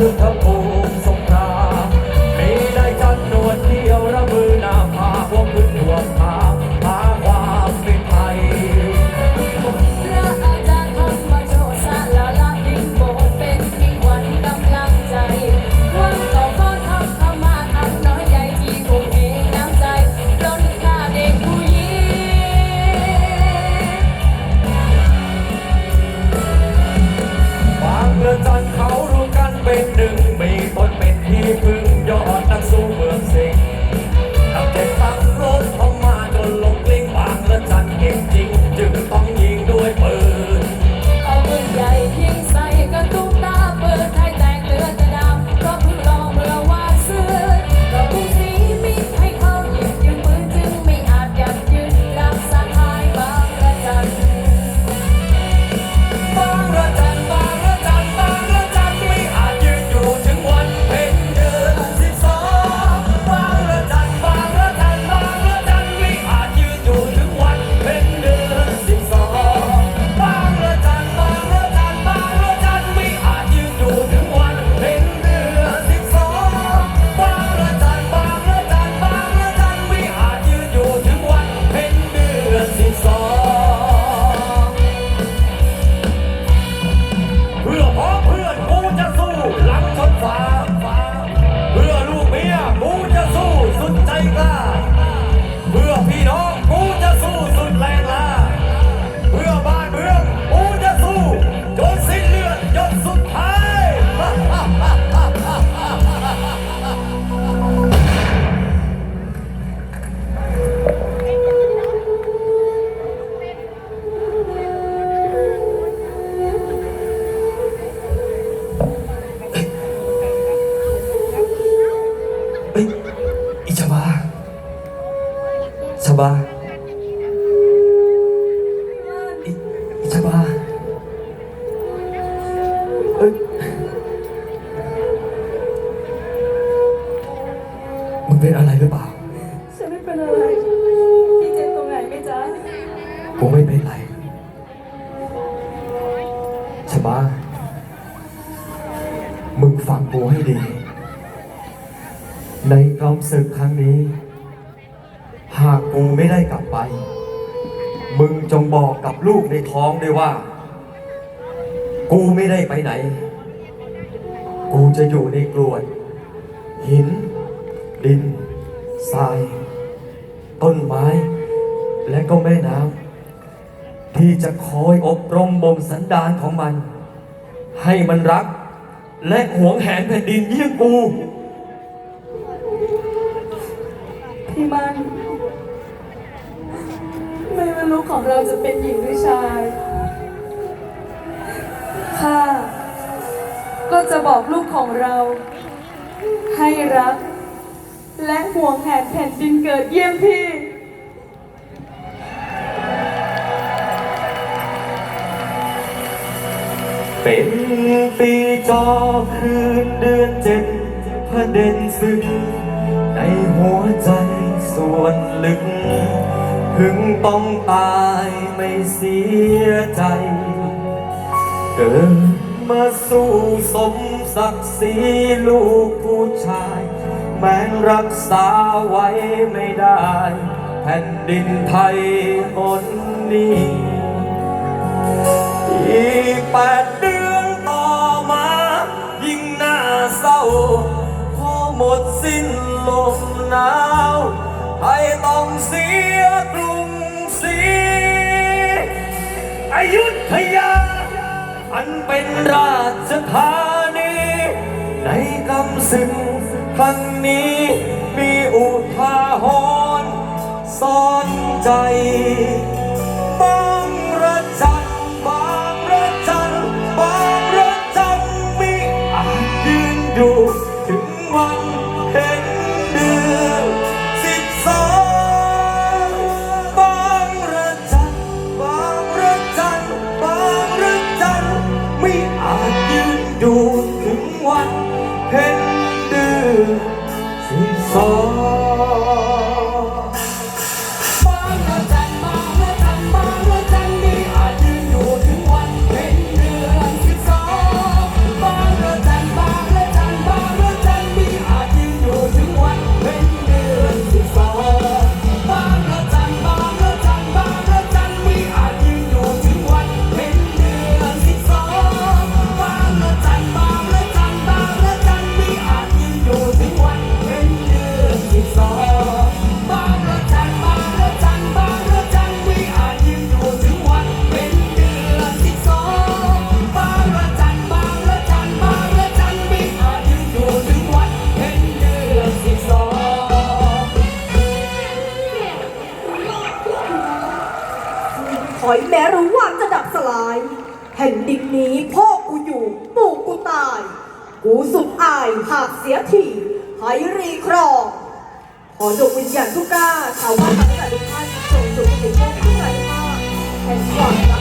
ยุทธภูมิ ชบาอิอิชบาเอ้ยมึงเป็นอะไรหรือเปล่า ฉันไม่เป็นอะไร พี่เจ็บตรงไหนไหมจ๊ะ กูไม่เป็นไรชบามึงฟังกูให้ดี ในกองศึกครั้งนี้ หากกูไม่ได้กลับไป มึงจงบอกกับลูกในท้องด้วยว่า กูไม่ได้ไปไหน กูจะอยู่ในกรวด หิน ดินทราย ต้นไม้ และก็แม่น้ำที่จะคอยอบรมบ่มสันดานของมัน ให้มันรัก และหวงแหนแผ่นดินเยี่ยงกู พี่มันไม่ว่าลูกของเราจะเป็นหญิงหรือชายข้าก็จะบอกลูกของเรา ให้รัก และห่วงแหนแผ่นดินเกิดเยี่ยมพี่ เป็นปีจอคืนเดือนเจ็ดพระเด่นซึ่งในหัวใจ ส่วนลึก ถึงต้องตายไม่เสียใจ เกิดมาสู้สมศักดิ์ศรีลูกผู้ชาย แม้นรักษาไว้ไม่ได้ แผ่นดินไทยหนนี้อีกแปดเดือนต่อมา ยิ่งน่าเศร้าพอหมดสิ้นลมหนาว ไทยต้องเสียกรุงศรีอยุธยา อันเป็นราชธานี ในกำศึกครั้งนี้มีอุทาหรณ์สอนใจบา อยแม้รู้ว่าจะดับสลาย แผ่นดินนี้พ่อกูอยู่ปู่กูตาย กูสุดอายหากเสียทีหายรีครองขอดวงวิญญาณทุกก้าชาวบ้านทั้งหลายทุกท่านส่งดวงวิญญาณทุกท่านแห่งความ